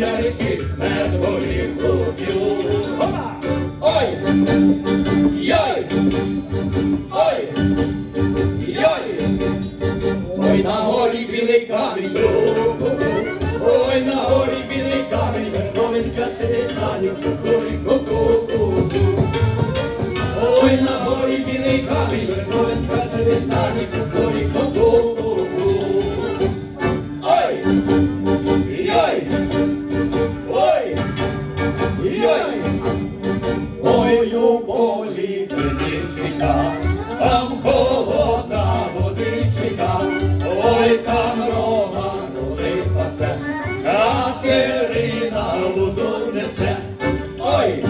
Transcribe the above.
ріки не дворі б'ють. Ой! Йой! Ой! Йой! Ой, на горі білий камінь. Ой, на горі білий камінь, верховенка сидить на нього. Ой, на горі білий камінь, верховенка сидить на нього. Ой, у полі криничка, там холодна водичка, ой, там рома новий пасе, Катерина воду несе, ой.